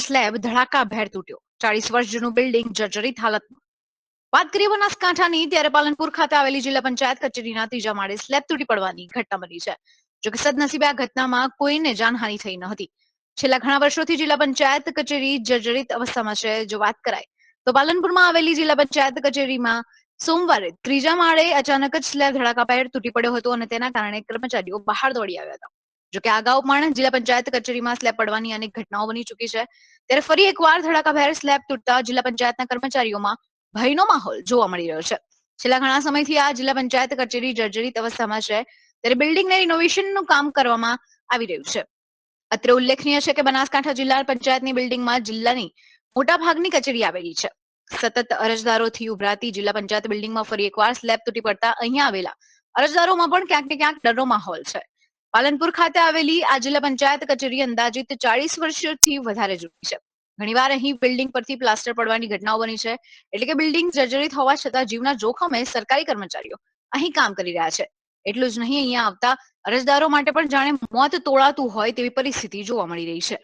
Slab ધડાકાભેર તૂટ્યો. ચાલીસ વર્ષ જૂનું બિલ્ડિંગ જર્જરિત હાલતમાં. વાત કરીએ બનાસકાંઠાની, ત્યારે પાલનપુર ખાતે આવેલી જિલ્લા પંચાયત કચેરીના ત્રીજા માળે સ્લેબ તૂટી પડવાની ઘટના બની છે. જોકે સદનસીબે આ ઘટનામાં કોઈને જાનહાનિ થઈ ન હતી. છેલ્લા ઘણા વર્ષોથી જિલ્લા પંચાયત કચેરી જર્જરિત અવસ્થામાં છે, જો વાત કરાય, તો પાલનપુરમાં આવેલી જિલ્લા પંચાયત કચેરીમાં સોમવારે ત્રીજા માળે અચાનક જ સ્લેબ ધડાકાભેર તૂટી પડ્યો હતો અને તેના કારણે કર્મચારીઓ બહાર દોડી આવ્યા હતા. જોકે અગાઉ પણ જિલ્લા પંચાયત કચેરીમાં સ્લેબ પડવાની અનેક ઘટનાઓ બની ચૂકી છે. ત્યારે ફરી એકવાર ધડાકાભેર સ્લેબ તૂટતા જિલ્લા પંચાયતના કર્મચારીઓમાં ભયનો માહોલ જોવા મળી રહ્યો છે. છેલ્લા ઘણા સમયથી આ જિલ્લા પંચાયત કચેરી જર્જરિત અવસ્થામાં છે. ત્યારે બિલ્ડિંગને રિનોવેશનનું કામ કરવામાં આવી રહ્યું છે. અત્રે ઉલ્લેખનીય છે કે બનાસકાંઠા જિલ્લા પંચાયતની બિલ્ડિંગમાં જિલ્લાની મોટા ભાગની કચેરી આવેલી છે. સતત અરજદારોથી ઉભરાતી જિલ્લા પંચાયત બિલ્ડિંગમાં ફરી એકવાર સ્લેબ તૂટી પડતા અહીંયા આવેલા અરજદારોમાં પણ ક્યાંક ને ક્યાંક ડરનો માહોલ છે. પાલનપુર ખાતે આવેલી આ જિલ્લા પંચાયત કચેરી અંદાજિત ચાળીસ વર્ષથી વધારે જૂની છે. ઘણીવાર અહીં બિલ્ડિંગ પરથી પ્લાસ્ટર પડવાની ઘટનાઓ બની છે. એટલે કે બિલ્ડિંગ જર્જરિત હોવા છતાં જીવના જોખમે સરકારી કર્મચારીઓ અહીં કામ કરી રહ્યા છે. એટલું જ નહીં, અહીંયા આવતા અરજદારો માટે પણ જાણે મોત તોળાતું હોય તેવી પરિસ્થિતિ જોવા મળી રહી છે.